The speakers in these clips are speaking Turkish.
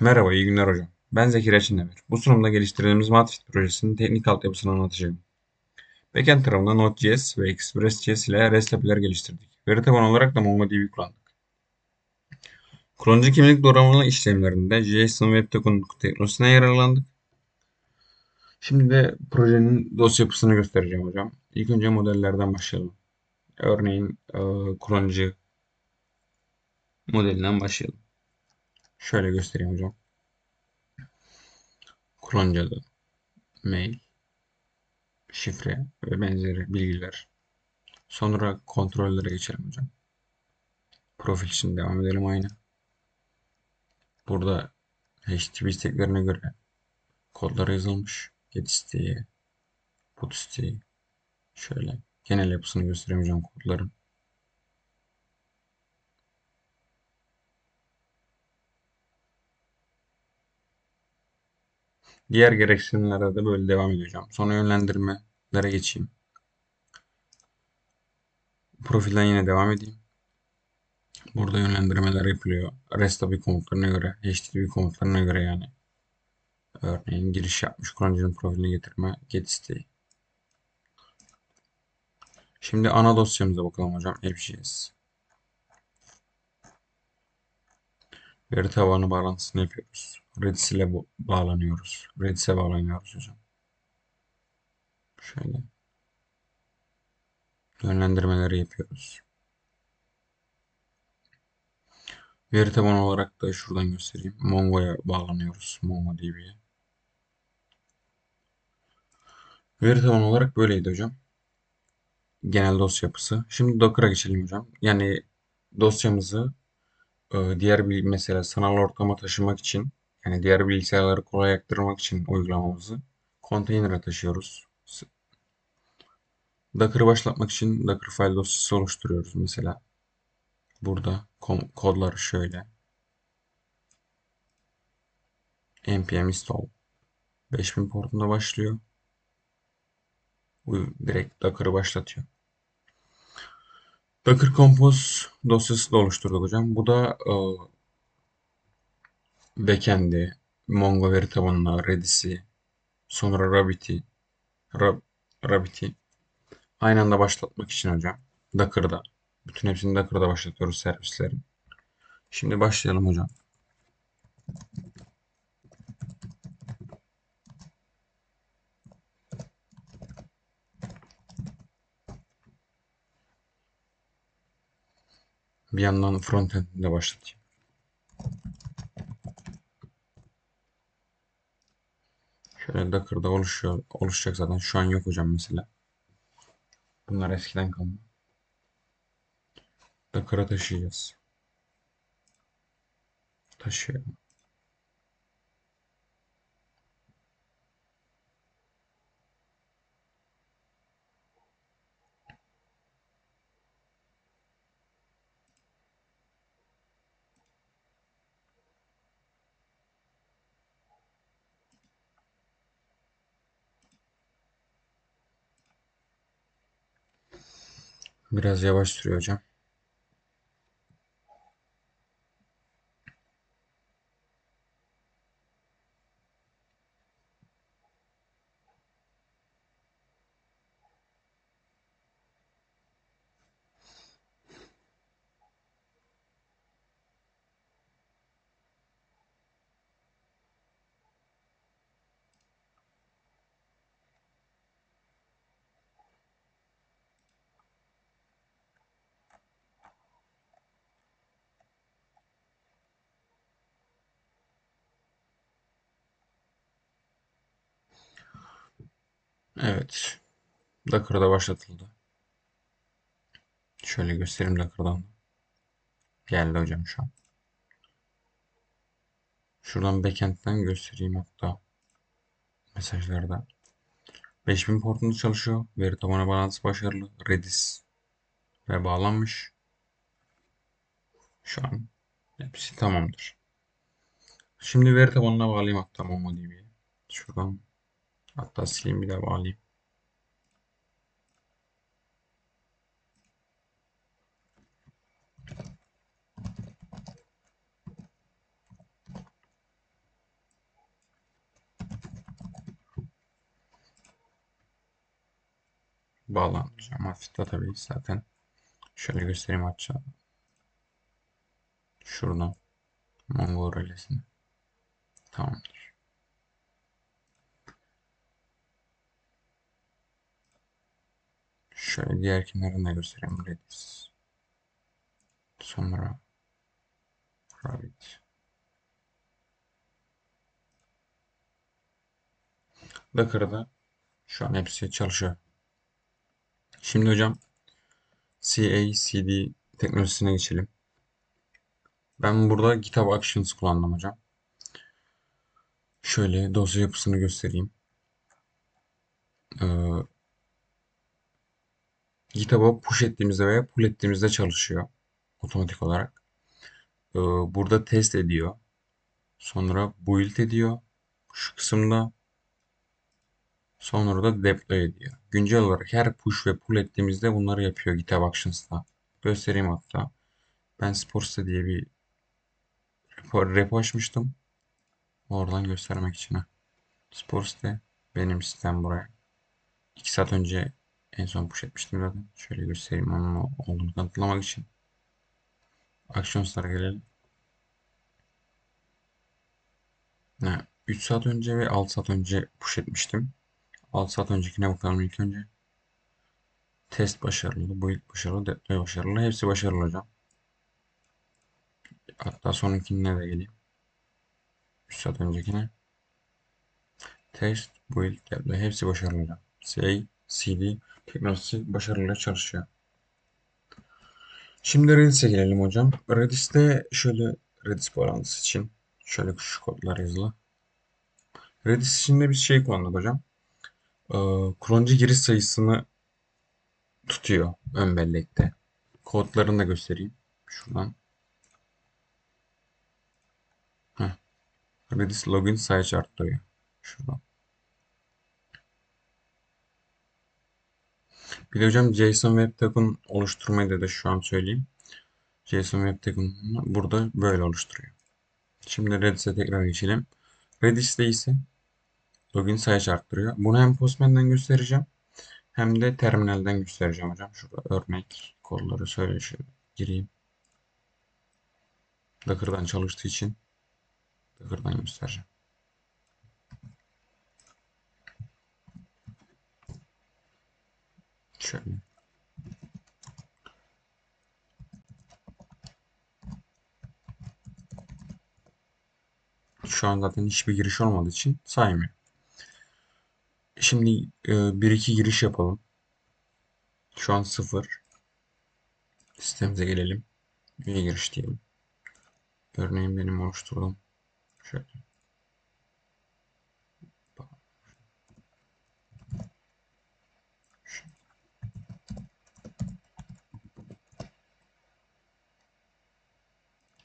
Merhaba, iyi günler hocam. Ben Zekeriya Çindemir. Bu sunumda geliştirdiğimiz Matrix projesinin teknik altyapısını anlatacağım. Backend tarafında Node.js ve Express.js ile REST API'ler geliştirdik. Veri tabanı olarak da MongoDB kullandık. Kullanıcı kimlik doğrulama işlemlerinde JSON Web Token teknolojisine yararlandık. Şimdi de projenin dosya yapısını göstereceğim hocam. İlk önce modellerden başlayalım. Örneğin kullanıcı modelinden başlayalım. Şöyle göstereyim hocam. Kullanıcı adı, mail, şifre ve benzeri bilgiler. Sonra kontrollere geçelim hocam. Profil için devam edelim aynı. Burada HTTP isteklerine göre kodlar yazılmış. Get isteği, put isteği. Şöyle genel yapısını göstereyim hocam kodların. Diğer gereksinimlerde de böyle devam edeceğim. Sonra yönlendirmelere geçeyim. Profilden yine devam edeyim. Burada yönlendirmeler yapılıyor. REST API komutlarına göre, HTTP komutlarına göre yani. Örneğin giriş yapmış kullanıcının profiline getirme, get isteği. Şimdi ana dosyamıza bakalım hocam. App.js. Veri tabanı bağlantısını yapıyoruz. Redis ile bağlanıyoruz. Redis'e bağlanıyoruz hocam. Şöyle. Yönlendirmeleri yapıyoruz. Veri tabanı olarak da şuradan göstereyim. Mongo'ya bağlanıyoruz. MongoDB'ye. Veri tabanı olarak böyleydi hocam. Genel dosya yapısı. Şimdi Docker'a geçelim hocam. Yani dosyamızı diğer bir mesela sanal ortama taşımak için yani diğer bilgisayarları kolay aktarmak için uygulamamızı konteyner'a taşıyoruz. Docker'ı başlatmak için Docker file dosyası oluşturuyoruz mesela. Burada kodlar şöyle. npm install 5000 portunda başlıyor. Direkt Docker'ı başlatıyor. Docker Compose dosyası da oluşturduk hocam. Bu da e, backend'i, Mongo veri tabanına, Redis'i, sonra Rabbit'i, Rab, Rabbit'i aynı anda başlatmak için hocam. Docker'da. Bütün hepsini Docker'da başlatıyoruz servislerin. Şimdi başlayalım hocam. Bir yandan frontend'ini de başlatayım. Şöyle Docker'da oluşuyor, oluşacak zaten. Şu an yok hocam mesela. Bunlar eskiden kalma. Docker'a taşıyacağız. Taşıyalım. Biraz yavaş sürüyor hocam. Evet. Docker'da başlatıldı. Şöyle göstereyim Docker'dan. Geldi hocam şu an. Şuradan backend'den göstereyim hatta mesajlarda. 5000 portunda çalışıyor. Veri tabanı bağlantısı başarılı. Redis ve bağlanmış. Şu an hepsi tamamdır. Şimdi veri tabanına bağlayayım hatta MongoDB'ye. Şuradan Hatta sileyim bir daha bağlayayım. bağlanmış ama tabii zaten şöyle göstereyim açacağım. Şuradan Mongol rölesini. Tamamdır. Şöyle diğer kenarını da göstereyim. Redis. Sonra Rabbit. Docker'da şu an hepsi çalışıyor. Şimdi hocam CA/CD teknolojisine geçelim. Ben burada GitHub Actions kullandım hocam. Şöyle dosya yapısını göstereyim. Ee, GitHub'a push ettiğimizde veya pull ettiğimizde çalışıyor otomatik olarak. Ee, burada test ediyor. Sonra build ediyor. Şu kısımda sonra da deploy ediyor. Güncel olarak her push ve pull ettiğimizde bunları yapıyor GitHub Actions'ta. Göstereyim hatta. Ben Sports'ta diye bir repo, açmıştım. Oradan göstermek için. Sports'te benim sistem buraya. 2 saat önce en son push etmiştim zaten. Şöyle göstereyim onun olduğunu kanıtlamak için. Actions'lara gelelim. Ne? 3 saat önce ve 6 saat önce push etmiştim. 6 saat öncekine bakalım ilk önce. Test başarılı, build başarılı, deploy başarılı. Hepsi başarılı hocam. Hatta sonunkine de geleyim. 3 saat öncekine. Test, build, deploy. Hepsi başarılı hocam. CA, CD teknolojisi başarıyla çalışıyor. Şimdi Redis'e gelelim hocam. Redis'te şöyle Redis bağlantısı için şöyle şu kodlar yazılı. Redis için de bir şey kullandık hocam. Ee, kullanıcı giriş sayısını tutuyor ön bellekte. Kodlarını da göstereyim. Şuradan. Heh. Redis login sayısı arttırıyor. Şuradan. Bir de hocam JSON Web Token oluşturmayı da, da şu an söyleyeyim. JSON Web Token'ı burada böyle oluşturuyor. Şimdi Redis'e tekrar geçelim. Redis'te ise login sayısı arttırıyor. Bunu hem Postman'dan göstereceğim hem de terminalden göstereceğim hocam. Şurada örnek kodları şöyle şöyle gireyim. Docker'dan çalıştığı için Docker'dan göstereceğim. Şöyle. Şu an zaten hiçbir giriş olmadığı için saymıyor. Şimdi e, bir iki giriş yapalım. Şu an sıfır. Sistemimize gelelim. Üye giriş diyelim. Örneğin benim oluşturduğum şöyle.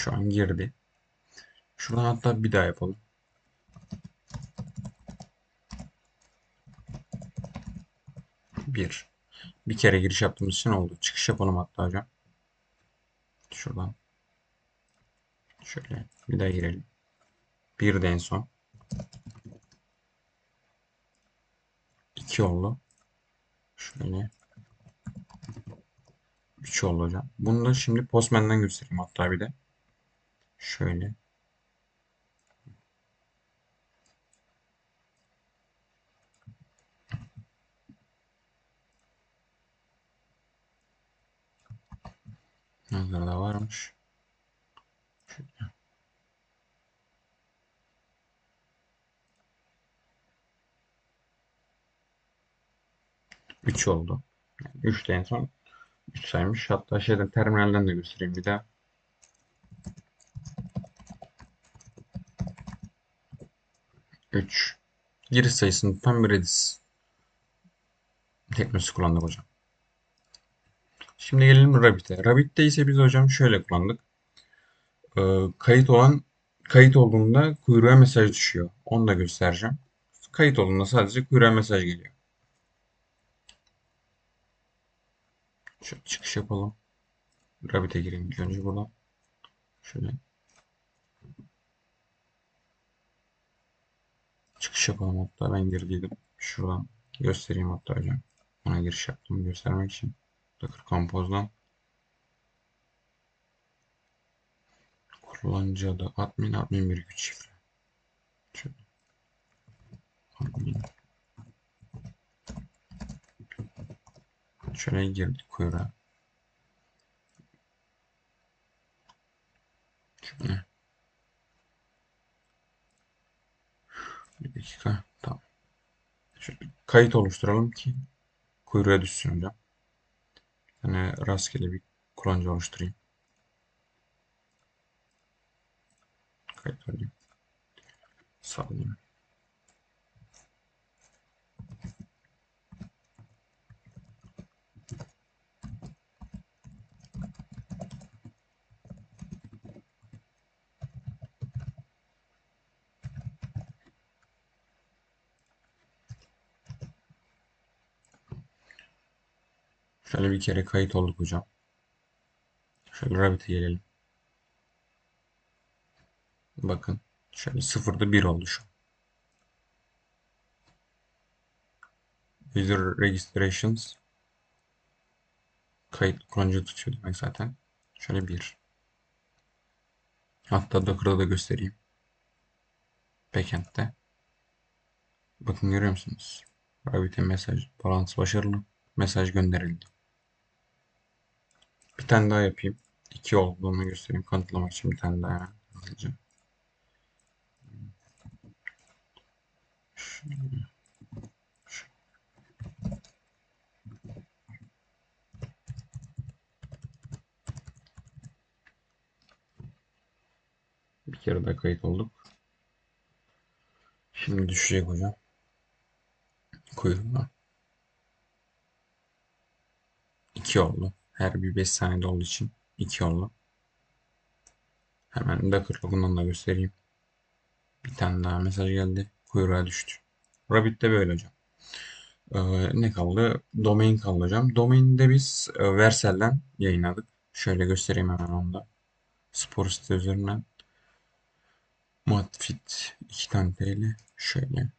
Şu an girdi. Şuradan hatta bir daha yapalım. Bir. Bir kere giriş yaptığımız için oldu. Çıkış yapalım hatta hocam. Şuradan. Şöyle bir daha girelim. Bir de en son. İki oldu. Şöyle. Üç oldu hocam. Bunu da şimdi Postman'dan göstereyim hatta bir de. Şöyle. Nazarda varmış. Şöyle. Üç oldu. Yani üç de en son üç saymış. Hatta şeyden terminalden de göstereyim bir daha. Üç. Giriş sayısını tam bir Redis teknolojisi kullandık hocam. Şimdi gelelim Rabbit'e. Rabbit'te ise biz hocam şöyle kullandık. Ee, kayıt olan kayıt olduğunda kuyruğa mesaj düşüyor. Onu da göstereceğim. Kayıt olduğunda sadece kuyruğa mesaj geliyor. Şöyle çıkış yapalım. Rabbit'e gireyim önce buradan. Şöyle. Çıkış yapalım hatta ben girdiydim. Şuradan göstereyim hatta hocam. Python'a giriş yaptım göstermek için. Docker Compose'dan. Kullanıcı adı admin, admin bir güç şifre. Şöyle. Admin. Şöyle girdik kuyruğa. Şöyle. Bir dakika. Tamam. Şöyle kayıt oluşturalım ki kuyruğa düşsün hocam. Tane rastgele bir kullanıcı oluşturayım. Kayıt olayım. Sallayayım. Şöyle bir kere kayıt olduk hocam. Şöyle Rabbit'e gelelim. Bakın. Şöyle sıfırda bir oldu şu. User registrations kayıt kullanıcı tutuyor demek zaten. Şöyle bir. Hatta Docker'da da göstereyim. Backend'de. Bakın görüyor musunuz? Rabbit'e mesaj bağlantısı başarılı. Mesaj gönderildi. Bir tane daha yapayım. İki olduğunu göstereyim. Kanıtlamak için bir tane daha hemen. Bir kere daha kayıt olduk. Şimdi düşecek hocam. Kuyruğuna. 2 oldu. Her bir 5 saniyede olduğu için 2 oldu. Hemen Docker logundan da göstereyim. Bir tane daha mesaj geldi. Kuyruğa düştü. Rabbit de böyle hocam. Ee, ne kaldı? Domain kaldı hocam. Domain'de biz e, Vercel'den yayınladık. Şöyle göstereyim hemen onu da. Spor site üzerinden. Matfit 2 tane TL. Şöyle.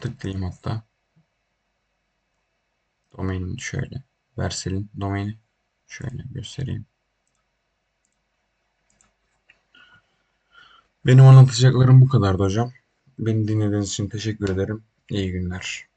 Tıklayayım hatta. Domain şöyle. Versel'in domaini. Şöyle göstereyim. Benim anlatacaklarım bu kadardı hocam. Beni dinlediğiniz için teşekkür ederim. İyi günler.